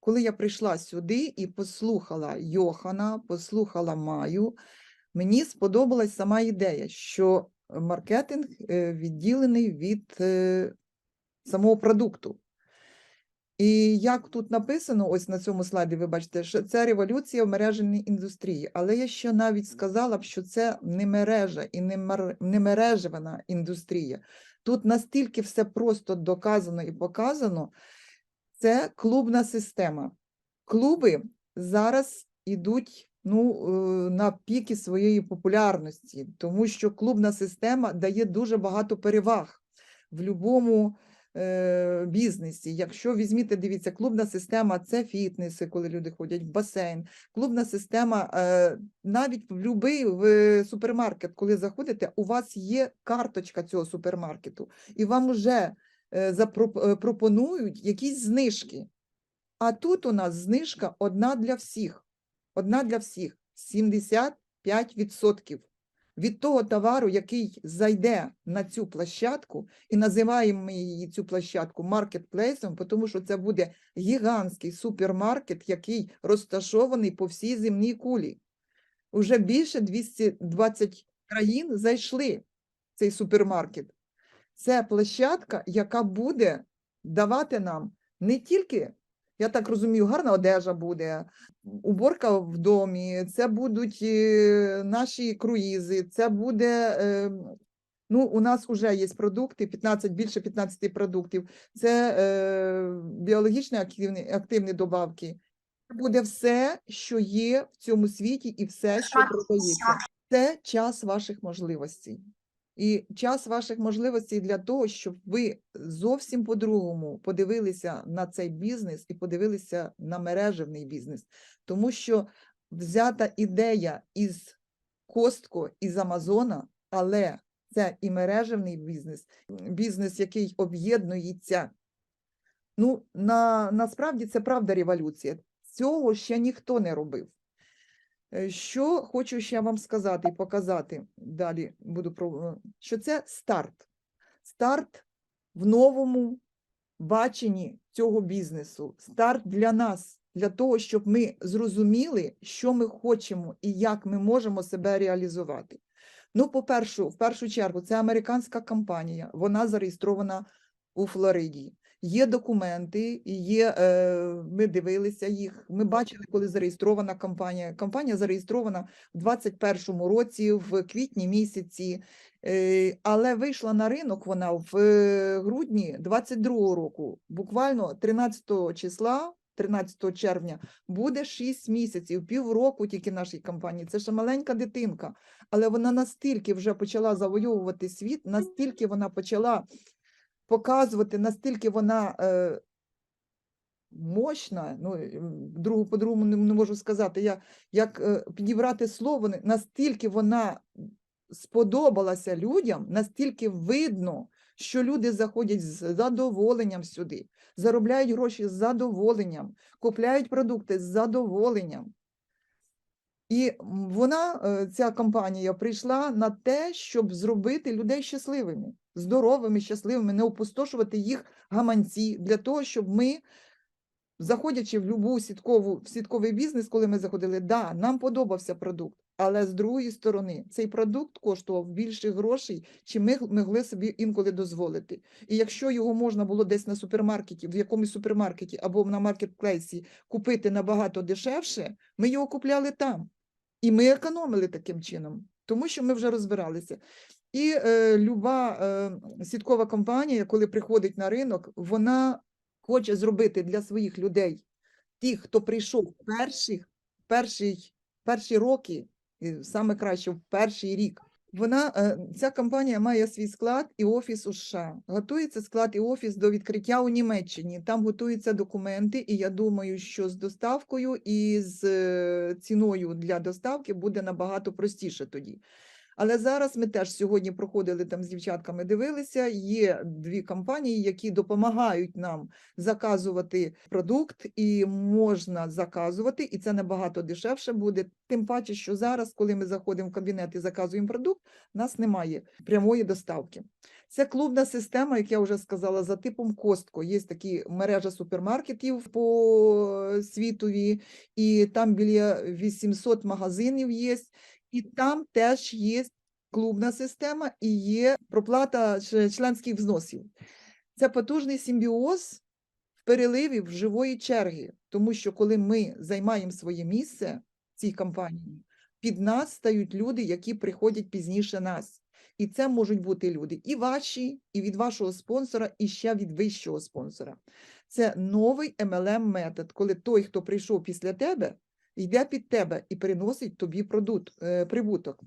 коли я прийшла сюди і послухала Йохана, послухала Маю, мені сподобалась сама ідея, що маркетинг е, відділений від е, самого продукту. І як тут написано, ось на цьому слайді, ви бачите, що це революція в мережевій індустрії. Але я ще навіть сказала б, що це не мережа і не, мер... не мережевана індустрія. Тут настільки все просто доказано і показано, це клубна система. Клуби зараз ідуть ну, е, на піки своєї популярності, тому що клубна система дає дуже багато переваг в будь-якому е, бізнесі. Якщо візьміте, дивіться, клубна система це фітнеси, коли люди ходять в басейн. Клубна система е, навіть в будь-який в супермаркет, коли заходите, у вас є карточка цього супермаркету, і вам вже е, запро- е, пропонують якісь знижки. А тут у нас знижка одна для всіх. Одна для всіх 75% від того товару, який зайде на цю площадку, і називаємо ми її цю площадку маркетплейсом, тому що це буде гігантський супермаркет, який розташований по всій земній кулі. Уже більше 220 країн зайшли в цей супермаркет. Це площадка, яка буде давати нам не тільки, я так розумію, гарна одежа буде, уборка в домі, це будуть е, наші круїзи, це буде. е, Ну, у нас вже є продукти, 15, більше 15 продуктів. Це е, біологічно активні, активні добавки. Це буде все, що є в цьому світі, і все, що продається. Це час ваших можливостей. І час ваших можливостей для того, щоб ви зовсім по-другому подивилися на цей бізнес і подивилися на мережевний бізнес. Тому що взята ідея із Костко, із Амазона, але це і мережевний бізнес, бізнес, який об'єднується. Ну, на, насправді це правда революція. Цього ще ніхто не робив. Е, Що хочу ще вам сказати і показати далі, буду про що це старт. Старт в новому баченні цього бізнесу. Старт для нас, для того, щоб ми зрозуміли, що ми хочемо і як ми можемо себе реалізувати. Ну, по-перше, в першу чергу, це американська компанія, вона зареєстрована у Флориді. Є документи, є, е, ми дивилися їх. Ми бачили, коли зареєстрована компанія. Компанія зареєстрована в 2021 році, в квітні місяці, е, але вийшла на ринок вона в е, грудні 22 року. Буквально 13 числа, 13 червня, буде 6 місяців, півроку тільки нашій компанії. Це ще маленька дитинка, але вона настільки вже почала завойовувати світ, настільки вона почала показувати, настільки вона е, мощна, ну, другу по-другому не, не можу сказати, я, як е, підібрати слово, настільки вона сподобалася людям, настільки видно, що люди заходять з задоволенням сюди, заробляють гроші з задоволенням, купляють продукти з задоволенням. І вона, е, ця компанія, прийшла на те, щоб зробити людей щасливими, здоровими, щасливими, не опустошувати їх гаманці для того, щоб ми, заходячи в любу сіткову, в сітковий бізнес, коли ми заходили, да, нам подобався продукт, але з другої сторони, цей продукт коштував більше грошей, чим ми могли собі інколи дозволити. І якщо його можна було десь на супермаркеті, в якомусь супермаркеті або на маркетплейсі купити набагато дешевше, ми його купляли там. І ми економили таким чином, тому що ми вже розбиралися. І е, люба е, сіткова компанія, коли приходить на ринок, вона хоче зробити для своїх людей, тих, хто прийшов перших, перший, перші роки, і саме краще в перший рік. Вона, е, ця компанія має свій склад і офіс у США. Готується склад і офіс до відкриття у Німеччині. Там готуються документи, і я думаю, що з доставкою і з е, ціною для доставки буде набагато простіше тоді. Але зараз ми теж сьогодні проходили там з дівчатками, дивилися. Є дві компанії, які допомагають нам заказувати продукт, і можна заказувати, і це набагато дешевше буде. Тим паче, що зараз, коли ми заходимо в кабінет і заказуємо продукт, у нас немає прямої доставки. Це клубна система, як я вже сказала, за типом Костко. Є такі мережа супермаркетів по світові, і там біля 800 магазинів є, і там теж є клубна система і є проплата членських взносів. Це потужний симбіоз в переливі в живої черги, тому що коли ми займаємо своє місце в цій компанії, під нас стають люди, які приходять пізніше нас. І це можуть бути люди і ваші, і від вашого спонсора, і ще від вищого спонсора. Це новий MLM метод, коли той, хто прийшов після тебе, йде під тебе і приносить тобі продукт, е, прибуток.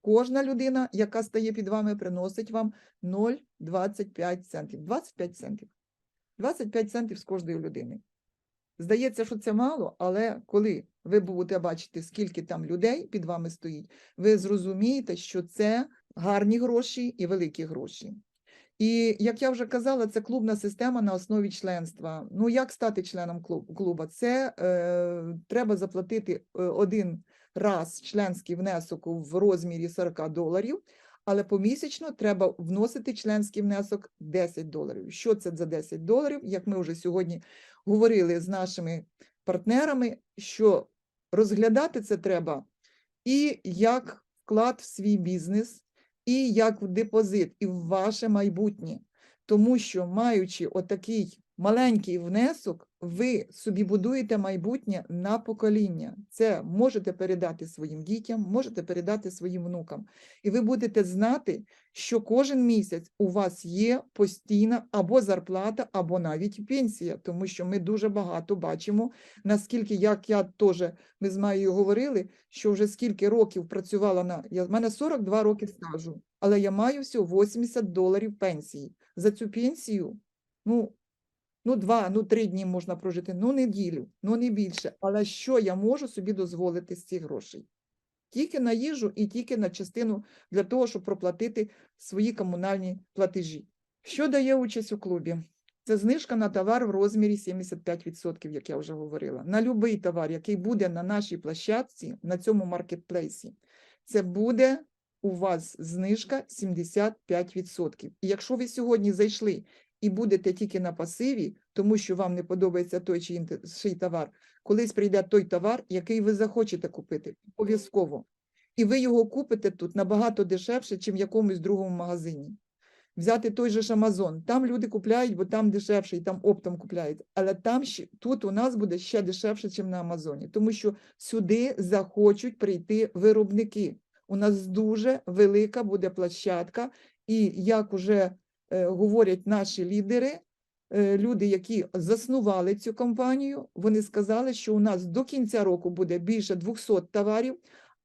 Кожна людина, яка стає під вами, приносить вам 0,25 центів. 25 центів. 25 центів з кожної людини. Здається, що це мало, але коли ви будете бачити, скільки там людей під вами стоїть, ви зрозумієте, що це гарні гроші і великі гроші. І як я вже казала, це клубна система на основі членства. Ну, як стати членом клуб- клуба? Це е, треба заплатити е, один раз членський внесок в розмірі 40 доларів, але помісячно треба вносити членський внесок 10 доларів. Що це за 10 доларів? Як ми вже сьогодні говорили з нашими партнерами, що розглядати це треба і як вклад в свій бізнес, і як в депозит, і в ваше майбутнє. Тому що, маючи отакий маленький внесок, ви собі будуєте майбутнє на покоління. Це можете передати своїм дітям, можете передати своїм внукам. І ви будете знати, що кожен місяць у вас є постійна або зарплата, або навіть пенсія, тому що ми дуже багато бачимо, наскільки, як я теж, ми з Маєю говорили, що вже скільки років працювала на, я, в мене 42 роки стажу, але я маю всього 80 доларів пенсії. За цю пенсію, ну, ну два, ну три дні можна прожити, ну неділю, ну не більше. Але що я можу собі дозволити з цих грошей? Тільки на їжу і тільки на частину для того, щоб проплатити свої комунальні платежі. Що дає участь у клубі? Це знижка на товар в розмірі 75%, як я вже говорила. На будь-який товар, який буде на нашій площадці, на цьому маркетплейсі, це буде у вас знижка 75%. І якщо ви сьогодні зайшли і будете тільки на пасиві, тому що вам не подобається той чи інший товар, колись прийде той товар, який ви захочете купити, обов'язково. І ви його купите тут набагато дешевше, ніж в якомусь другому магазині. Взяти той же ж Амазон. Там люди купляють, бо там дешевше, і там оптом купляють. Але там ще, тут у нас буде ще дешевше, ніж на Амазоні, тому що сюди захочуть прийти виробники. У нас дуже велика буде площадка, і як уже говорять наші лідери, е, люди, які заснували цю компанію, вони сказали, що у нас до кінця року буде більше 200 товарів.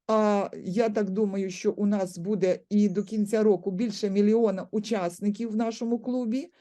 А я так думаю, що у нас буде і до кінця року більше мільйона учасників в нашому клубі.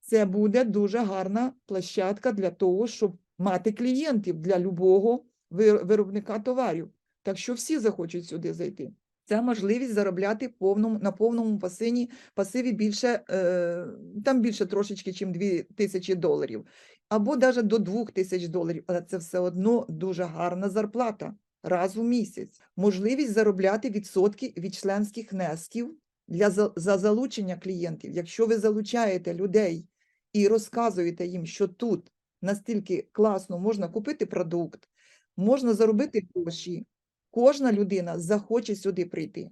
Це буде дуже гарна площадка для того, щоб мати клієнтів для любого вир- виробника товарів. Так що всі захочуть сюди зайти. Це можливість заробляти повному, на повному пасині, пасиві більше, е, там більше трошечки, ніж 2 тисячі доларів, або навіть до 2 тисяч доларів, але це все одно дуже гарна зарплата раз у місяць. Можливість заробляти відсотки від членських внесків для за залучення клієнтів. Якщо ви залучаєте людей і розказуєте їм, що тут настільки класно можна купити продукт, можна заробити гроші, кожна людина захоче сюди прийти.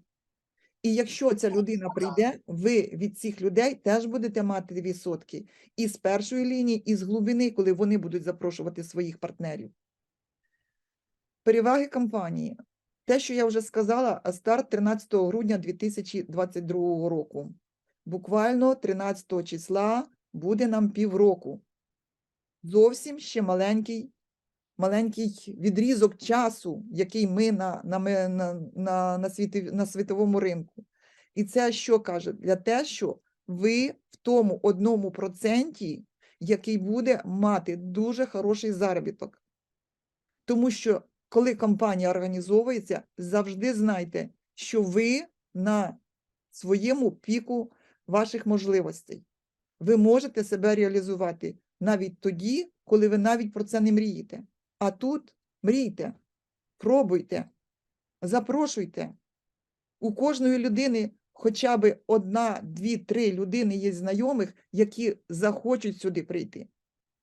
І якщо ця людина прийде, ви від цих людей теж будете мати відсотки і з першої лінії, і з глибини, коли вони будуть запрошувати своїх партнерів. Переваги компанії. Те, що я вже сказала, старт 13 грудня 2022 року. Буквально 13 числа буде нам півроку. Зовсім ще маленький, маленький відрізок часу, який ми на, на, на, на, на, світи, на світовому ринку. І це що каже? Для те, що ви в тому одному проценті, який буде мати дуже хороший заробіток. Тому що коли компанія організовується, завжди знайте, що ви на своєму піку ваших можливостей. Ви можете себе реалізувати навіть тоді, коли ви навіть про це не мрієте. А тут мрійте, пробуйте, запрошуйте. У кожної людини хоча б одна, дві, три людини є знайомих, які захочуть сюди прийти.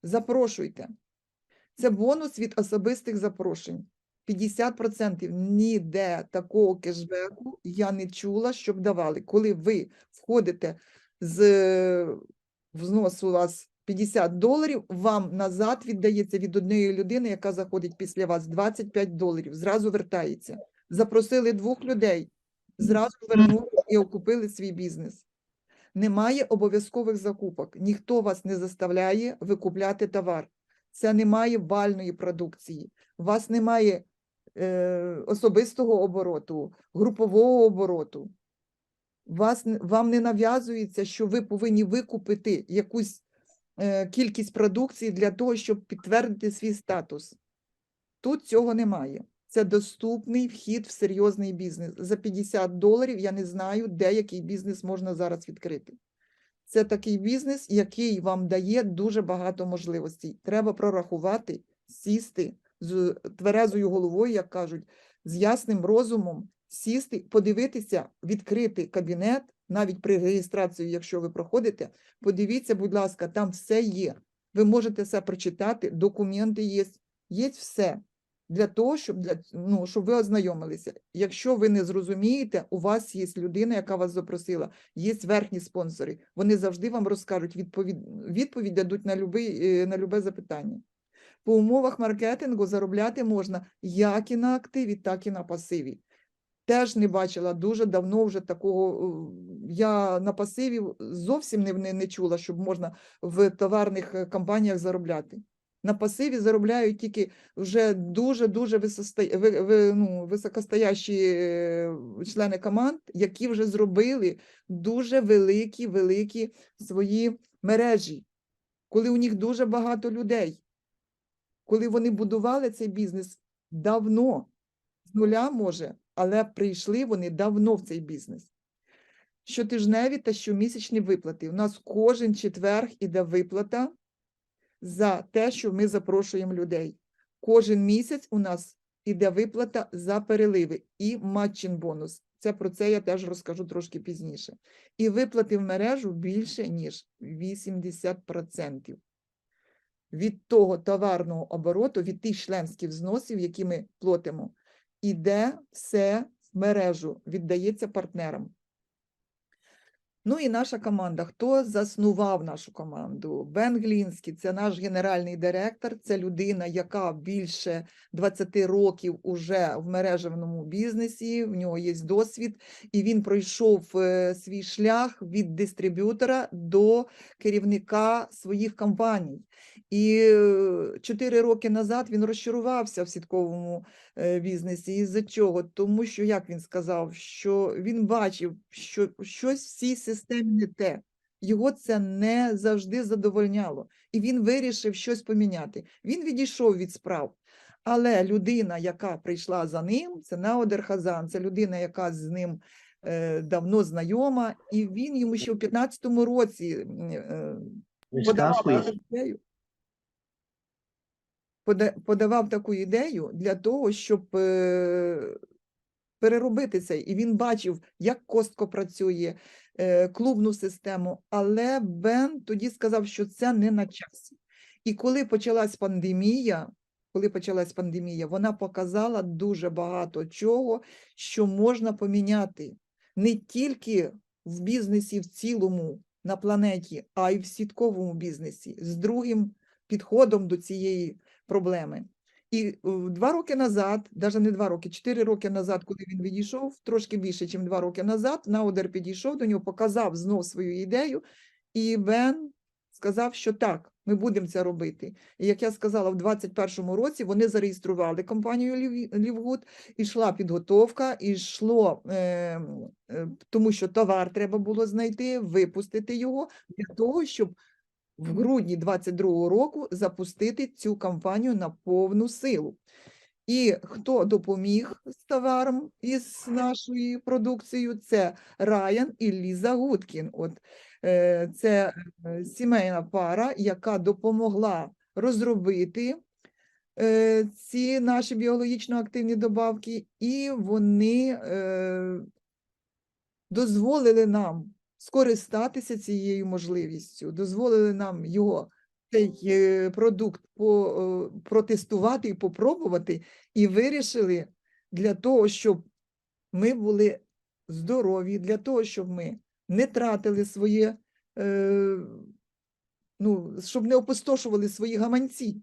Запрошуйте. Це бонус від особистих запрошень. 50% ніде такого кешбеку я не чула, щоб давали. Коли ви входите з е, взносу вас 50 доларів, вам назад віддається від однієї людини, яка заходить після вас 25 доларів, зразу вертається. Запросили двох людей, зразу вернули і окупили свій бізнес. Немає обов'язкових закупок. Ніхто вас не заставляє викупляти товар. Це немає бальної продукції. У вас немає е, особистого обороту, групового обороту. Вас, вам не нав'язується, що ви повинні викупити якусь кількість продукції для того, щоб підтвердити свій статус. Тут цього немає. Це доступний вхід в серйозний бізнес. За 50 доларів я не знаю, де який бізнес можна зараз відкрити. Це такий бізнес, який вам дає дуже багато можливостей. Треба прорахувати, сісти з тверезою головою, як кажуть, з ясним розумом, сісти, подивитися, відкрити кабінет, навіть при реєстрації, якщо ви проходите, подивіться, будь ласка, там все є. Ви можете все прочитати, документи є, є все для того, щоб, для, ну, щоб ви ознайомилися. Якщо ви не зрозумієте, у вас є людина, яка вас запросила, є верхні спонсори. Вони завжди вам розкажуть відповідь, відповідь дадуть на, любий, е, на любе запитання. По умовах маркетингу заробляти можна як і на активі, так і на пасиві. Теж не бачила дуже давно вже такого. е, Я на пасиві зовсім не, не, не чула, щоб можна в товарних е, компаніях заробляти. На пасиві заробляють тільки вже ви- ви- ну, високостоящі е, члени команд, які вже зробили дуже великі, великі свої мережі, коли у них дуже багато людей, коли вони будували цей бізнес давно, з нуля може, але прийшли вони давно в цей бізнес. Щотижневі та щомісячні виплати. У нас кожен четверг іде виплата за те, що ми запрошуємо людей. Кожен місяць у нас іде виплата за переливи і матчин бонус. Це про це я теж розкажу трошки пізніше. І виплати в мережу більше, ніж 80% від того товарного обороту, від тих членських взносів, які ми платимо, іде все в мережу, віддається партнерам. Ну і наша команда. Хто заснував нашу команду? Бен Глінський, це наш генеральний директор, це людина, яка більше 20 років уже в мережевному бізнесі, в нього є досвід, і він пройшов е, свій шлях від дистриб'ютора до керівника своїх компаній. І е, 4 роки назад він розчарувався в сітковому е, бізнесі. Із-за чого? Тому що, як він сказав, що він бачив, що щось в цій не те. Його це не завжди задовольняло, і він вирішив щось поміняти. Він відійшов від справ. Але людина, яка прийшла за ним, це Наодер Хазан, це людина, яка з ним е, давно знайома, і він йому ще в 15-му році е, подавав таку ідею, подавав таку ідею для того, щоб е, переробити це. І він бачив, як Костко працює, е, клубну систему, але Бен тоді сказав, що це не на часі. І коли почалась пандемія, коли почалась пандемія, вона показала дуже багато чого, що можна поміняти не тільки в бізнесі в цілому на планеті, а й в сітковому бізнесі з другим підходом до цієї проблеми. І е, два роки назад, навіть не два роки, чотири роки назад, коли він відійшов, трошки більше, ніж два роки назад, Наудер підійшов до нього, показав знов свою ідею, і Бен сказав, що так, ми будемо це робити. І як я сказала, в 2021 році вони зареєстрували компанію Лів- Лівгуд, ішла підготовка, ішло, е, е, тому що товар треба було знайти, випустити його для того, щоб в грудні 22 року запустити цю кампанію на повну силу. І хто допоміг з товаром і з нашою продукцією, це Райан і Ліза Гудкін. От е, це е, сімейна пара, яка допомогла розробити е, ці наші біологічно активні добавки, і вони е, дозволили нам скористатися цією можливістю, дозволили нам його цей е, продукт е, протестувати і попробувати, і вирішили для того, щоб ми були здорові, для того, щоб ми не тратили своє, е, ну, щоб не опустошували свої гаманці.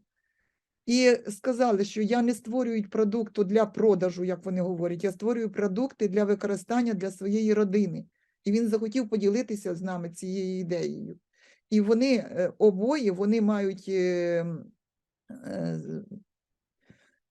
І сказали, що я не створюю продукту для продажу, як вони говорять, я створюю продукти для використання для своєї родини. І він захотів поділитися з нами цією ідеєю. І вони е, обоє вони мають е, е,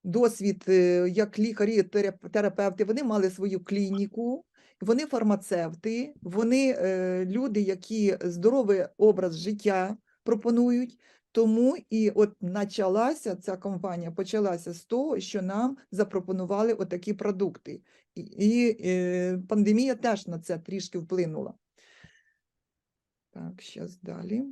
досвід як лікарі, терапевти, вони мали свою клініку, вони фармацевти, вони люди, які здоровий образ життя пропонують. Тому і от почалася ця компанія почалася з того, що нам запропонували отакі продукти. І, е, пандемія теж на це трішки вплинула. Так, зараз далі.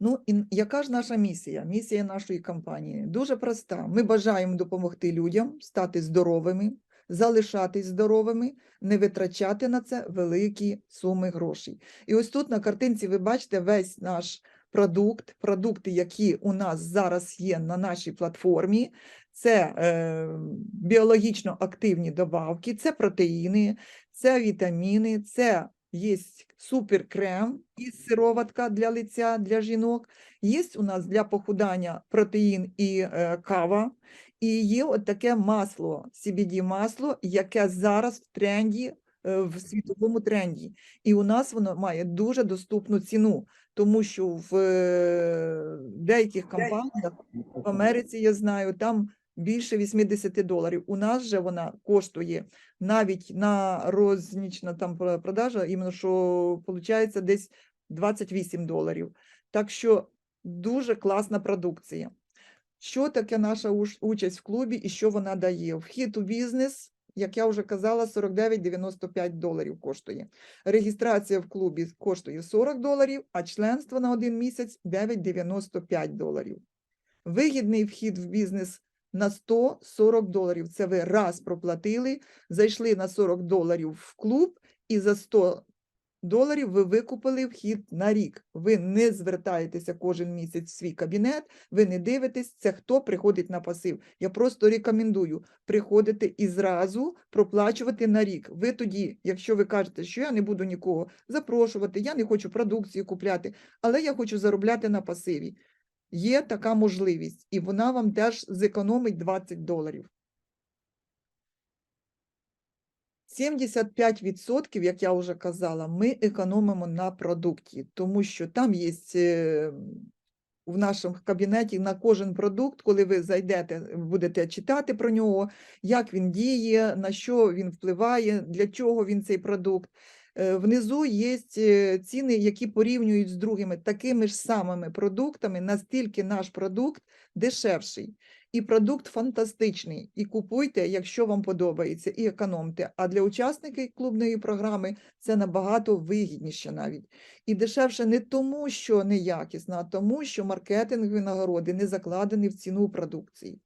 Ну, і яка ж наша місія? Місія нашої компанії дуже проста. Ми бажаємо допомогти людям стати здоровими, залишатись здоровими, не витрачати на це великі суми грошей. І ось тут на картинці ви бачите весь наш продукт, продукти, які у нас зараз є на нашій платформі. Це е, біологічно активні добавки, це протеїни, це вітаміни, це є суперкрем і сироватка для лиця для жінок. Є у нас для похудання протеїн і е, кава. І є от таке масло, CBD масло, яке зараз в тренді, е, в світовому тренді. І у нас воно має дуже доступну ціну, тому що в е, деяких компаніях в Америці, я знаю, там більше 80 доларів. У нас же вона коштує навіть на рознічна там продажа, іменно що виходить десь 28 доларів. Так що дуже класна продукція. Що таке наша участь в клубі і що вона дає? Вхід у бізнес, як я вже казала, 49,95 доларів коштує. Реєстрація в клубі коштує 40 доларів, а членство на один місяць 9,95 доларів. Вигідний вхід в бізнес на 140 доларів. Це ви раз проплатили, зайшли на 40 доларів в клуб, і за 100 доларів ви викупили вхід на рік. Ви не звертаєтеся кожен місяць в свій кабінет, ви не дивитесь, це хто приходить на пасив. Я просто рекомендую приходити і зразу проплачувати на рік. Ви тоді, якщо ви кажете, що я не буду нікого запрошувати, я не хочу продукцію купляти, але я хочу заробляти на пасиві. Є така можливість, і вона вам теж зекономить 20 доларів. 75%, як я вже казала, ми економимо на продукті, тому що там є е, в нашому кабінеті на кожен продукт, коли ви зайдете, будете читати про нього, як він діє, на що він впливає, для чого він цей продукт. Е, Внизу є е, ціни, які порівнюють з другими такими ж самими продуктами, настільки наш продукт дешевший. І продукт фантастичний. І купуйте, якщо вам подобається, і економте. А для учасників клубної програми це набагато вигідніше навіть. І дешевше не тому, що неякісно, а тому, що маркетингові нагороди не закладені в ціну продукції.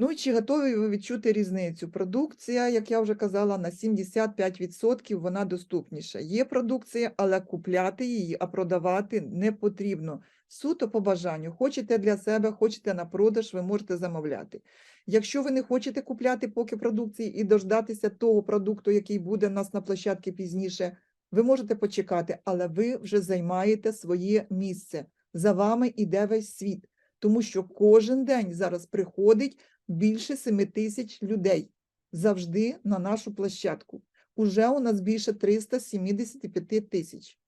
Ну і чи готові ви відчути різницю? Продукція, як я вже казала, на 75% вона доступніша. Є продукція, але купляти її, а продавати не потрібно. Суто по бажанню. Хочете для себе, хочете на продаж, ви можете замовляти. Якщо ви не хочете купляти поки продукції і дождатися того продукту, який буде у нас на площадці пізніше, ви можете почекати, але ви вже займаєте своє місце. За вами іде весь світ, тому що кожен день зараз приходить більше 7 тисяч людей завжди на нашу площадку. Уже у нас більше 375 тисяч.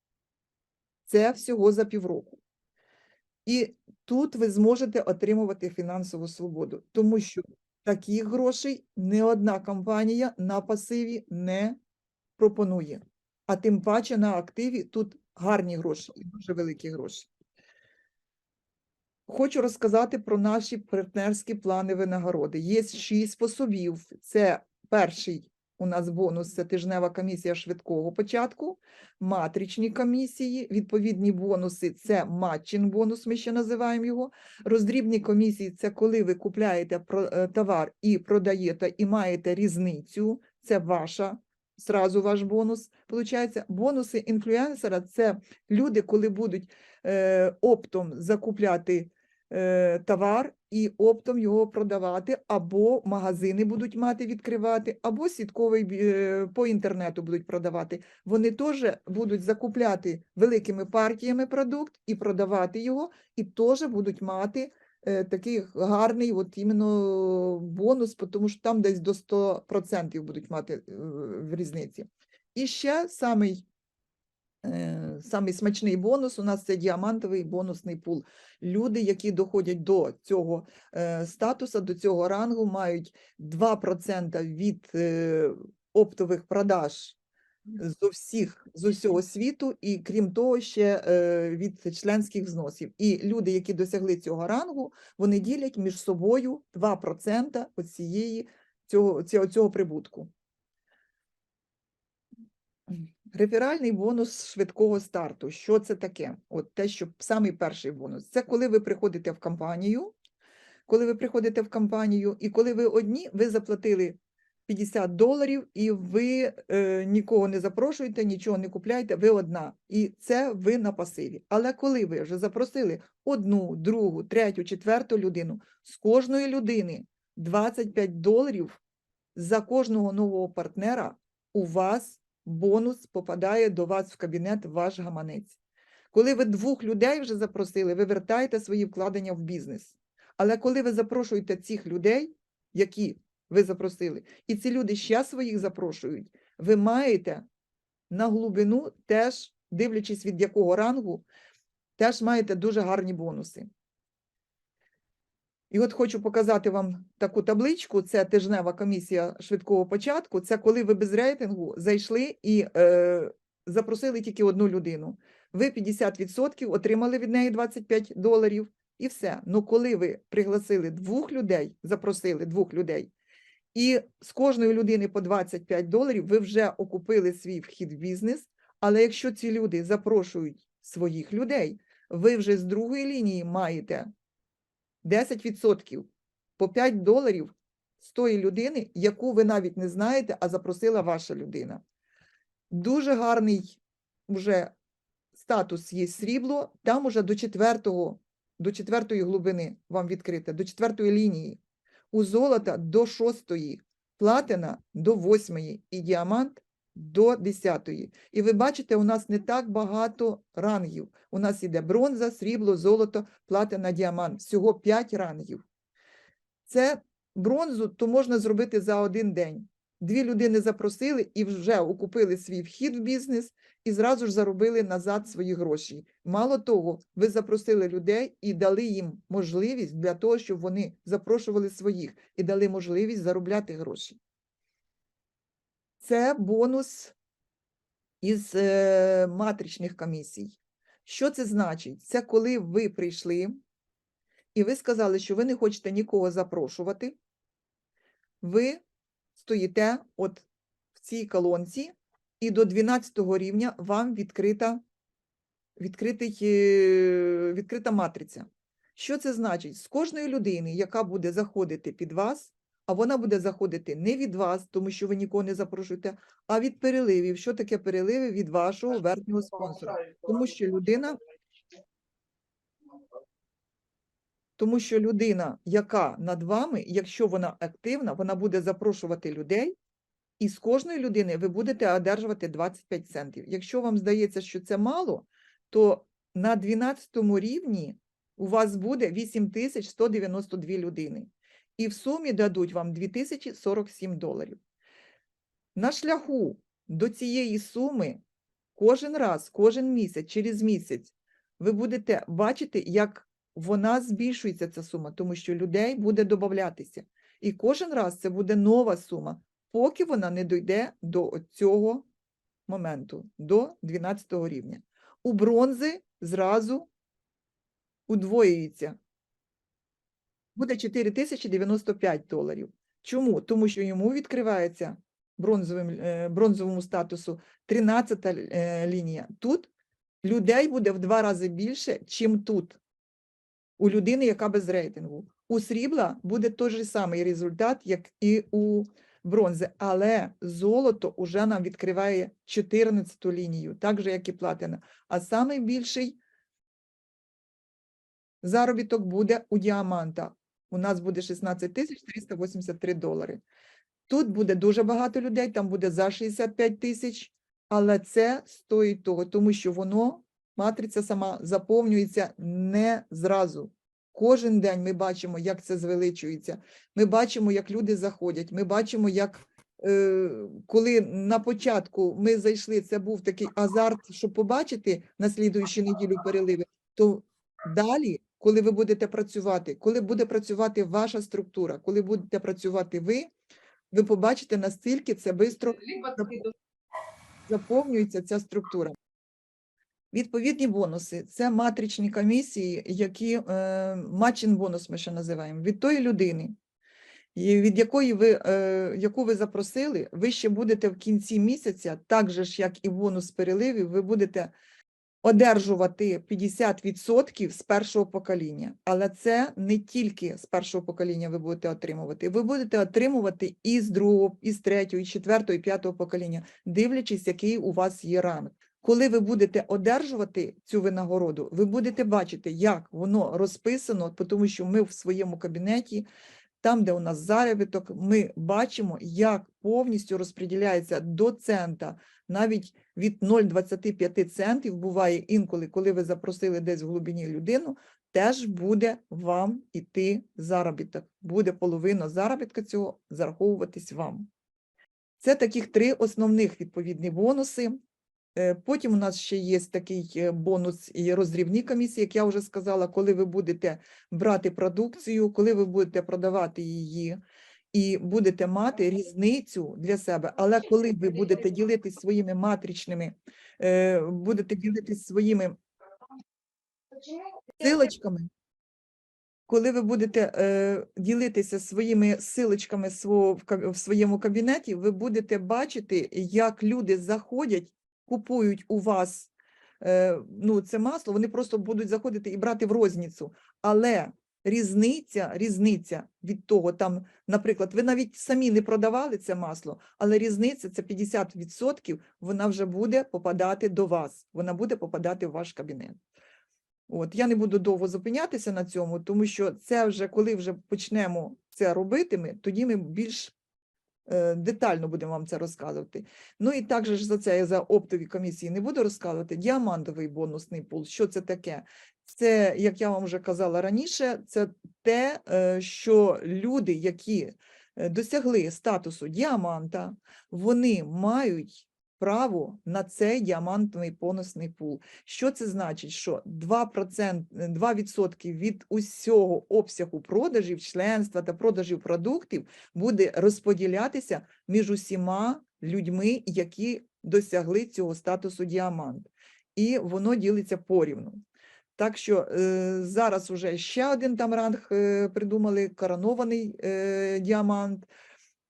Це всього за півроку. І тут ви зможете отримувати фінансову свободу, тому що таких грошей не одна компанія на пасиві не пропонує. А тим паче на активі тут гарні гроші дуже великі гроші. Хочу розказати про наші партнерські плани винагороди. Є шість способів. Це перший у нас бонус це тижнева комісія швидкого початку, матричні комісії, відповідні бонуси це матчин бонус, ми ще називаємо його. Роздрібні комісії це коли ви купляєте е, товар і продаєте, і маєте різницю. Це ваша, зразу ваш бонус. Получається, бонуси інфлюенсера це люди, коли будуть е, оптом закупляти товар і оптом його продавати, або магазини будуть мати відкривати, або сітковий е, по інтернету будуть продавати. Вони теж будуть закупляти великими партіями продукт і продавати його, і теж будуть мати е, такий гарний от іменно бонус, тому що там десь до 100% будуть мати е, в різниці. І ще самий Е, Самий смачний бонус у нас це діамантовий бонусний пул. Люди, які доходять до цього е, статусу, до цього рангу, мають 2% від е, оптових продаж з усіх з усього світу, і крім того, ще е, від членських взносів. І люди, які досягли цього рангу, вони ділять між собою 2% оцієї цього, цього, цього прибутку. Реферальний бонус швидкого старту. Що це таке? От те, що самий перший бонус. Це коли ви приходите в компанію, коли ви приходите в компанію, і коли ви одні, ви заплатили 50 доларів, і ви е, нікого не запрошуєте, нічого не купляєте, ви одна. І це ви на пасиві. Але коли ви вже запросили одну, другу, третю, четверту людину, з кожної людини 25 доларів за кожного нового партнера у вас бонус попадає до вас в кабінет ваш гаманець. Коли ви двох людей вже запросили, ви вертаєте свої вкладення в бізнес. Але коли ви запрошуєте цих людей, які ви запросили, і ці люди ще своїх запрошують, ви маєте на глибину теж, дивлячись від якого рангу, теж маєте дуже гарні бонуси. І от хочу показати вам таку табличку. Це тижнева комісія швидкого початку. Це коли ви без рейтингу зайшли і е, запросили тільки одну людину. Ви 50% отримали від неї 25 доларів і все. Ну коли ви пригласили двох людей, запросили двох людей, і з кожної людини по 25 доларів, ви вже окупили свій вхід в бізнес. Але якщо ці люди запрошують своїх людей, ви вже з другої лінії маєте 10% по 5 доларів з тої людини, яку ви навіть не знаєте, а запросила ваша людина. Дуже гарний вже статус є срібло, там уже до четвертого, до четвертої глибини вам відкрите, до четвертої лінії. У золота до шостої, платина до восьмої і діамант до десятої. І ви бачите, у нас не так багато рангів. У нас іде бронза, срібло, золото, платина, діамант. Всього 5 рангів. Це бронзу то можна зробити за один день. Дві людини запросили і вже окупили свій вхід в бізнес і зразу ж заробили назад свої гроші. Мало того, ви запросили людей і дали їм можливість для того, щоб вони запрошували своїх і дали можливість заробляти гроші. Це бонус із е, матричних комісій. Що це значить? Це коли ви прийшли і ви сказали, що ви не хочете нікого запрошувати. Ви стоїте от в цій колонці, і до 12 рівня вам відкрита, відкритий, е, відкрита матриця. Що це значить? З кожної людини, яка буде заходити під вас, а вона буде заходити не від вас, тому що ви нікого не запрошуєте, а від переливів. Що таке переливи від вашого верхнього спонсора? Тому що людина, тому що людина, яка над вами, якщо вона активна, вона буде запрошувати людей, і з кожної людини ви будете одержувати 25 центів. Якщо вам здається, що це мало, то на 12 рівні у вас буде 8192 людини. І в сумі дадуть вам 2047 доларів. На шляху до цієї суми кожен раз, кожен місяць, через місяць ви будете бачити, як вона збільшується, ця сума, тому що людей буде додатися. І кожен раз це буде нова сума, поки вона не дойде до цього моменту, до 12 рівня. У бронзи зразу удвоюється. Буде 4095 доларів. Чому? Тому що йому відкривається бронзовим, е, бронзовому статусу 13 е, лінія. Тут людей буде в два рази більше, чим тут. У людини, яка без рейтингу. У срібла буде той же самий результат, як і у бронзи, але золото вже нам відкриває 14 лінію, так же, як і платина. А найбільший заробіток буде у діаманта. У нас буде 16 тисяч 383 долари. Тут буде дуже багато людей, там буде за 65 тисяч, але це стоїть того, тому що воно, матриця сама, заповнюється не зразу. Кожен день ми бачимо, як це звеличується. Ми бачимо, як люди заходять. Ми бачимо, як е, коли на початку ми зайшли, це був такий азарт, щоб побачити на слідуючу неділю переливи, то далі, коли ви будете працювати, коли буде працювати ваша структура, коли будете працювати ви, ви побачите, настільки це швидко заповнюється ця структура. Відповідні бонуси це матричні комісії, які е, матчин бонус ми ще називаємо від тої людини, від якої ви, е, яку ви запросили, ви ще будете в кінці місяця, так же ж, як і бонус переливів, ви будете одержувати 50% з першого покоління. Але це не тільки з першого покоління ви будете отримувати. Ви будете отримувати і з другого, і з третього, і з четвертого, і п'ятого покоління, дивлячись, який у вас є ранг. Коли ви будете одержувати цю винагороду, ви будете бачити, як воно розписано, тому що ми в своєму кабінеті, там, де у нас заробіток, ми бачимо, як повністю розподіляється до цента, навіть від 0,25 центів буває інколи, коли ви запросили десь в глибині людину, теж буде вам іти заробіток. Буде половина заробітка цього зараховуватись вам. Це таких три основних відповідні бонуси. Е, Потім у нас ще є такий е, бонус і роздрібні комісії, як я вже сказала, коли ви будете брати продукцію, коли ви будете продавати її і будете мати різницю для себе. Але коли ви будете ділитись своїми матричними, е, будете ділитись своїми силочками, коли ви будете ділитися своїми силочками свого, в своєму кабінеті, ви будете бачити, як люди заходять, купують у вас е, ну, це масло, вони просто будуть заходити і брати в розніцю. Але різниця, різниця від того, там, наприклад, ви навіть самі не продавали це масло, але різниця це 50%, вона вже буде попадати до вас, вона буде попадати в ваш кабінет. От, я не буду довго зупинятися на цьому, тому що це вже, коли вже почнемо це робити, ми, тоді ми більш детально будемо вам це розказувати. Ну і також за це я за оптові комісії не буду розказувати. Діамантовий бонусний пул. Що це таке? Це, як я вам вже казала раніше, це те, е, що люди, які е, досягли статусу діаманта, вони мають право на цей діамантовий бонусний пул. Що це значить? Що 2%, е, 2% від усього обсягу продажів, членства та продажів продуктів буде розподілятися між усіма людьми, які досягли цього статусу діамант. І воно ділиться порівну. Так що е, зараз вже ще один там ранг е, придумали, коронований е, діамант.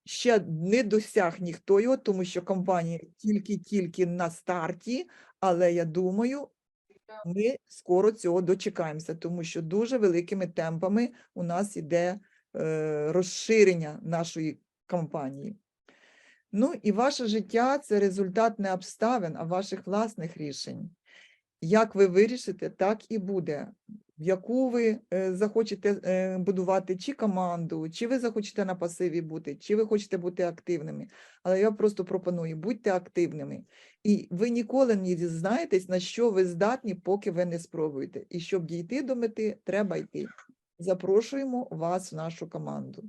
Ще не досяг ніхто його, тому що компанія тільки-тільки на старті, але я думаю, ми скоро цього дочекаємося, тому що дуже великими темпами у нас іде е, розширення нашої компанії. Ну і ваше життя це результат не обставин, а ваших власних рішень. Як ви вирішите, так і буде. В яку ви е, захочете е, будувати чи команду, чи ви захочете на пасиві бути, чи ви хочете бути активними. Але я просто пропоную, будьте активними. І ви ніколи не дізнаєтесь, на що ви здатні, поки ви не спробуєте. І щоб дійти до мети, треба йти. Запрошуємо вас в нашу команду.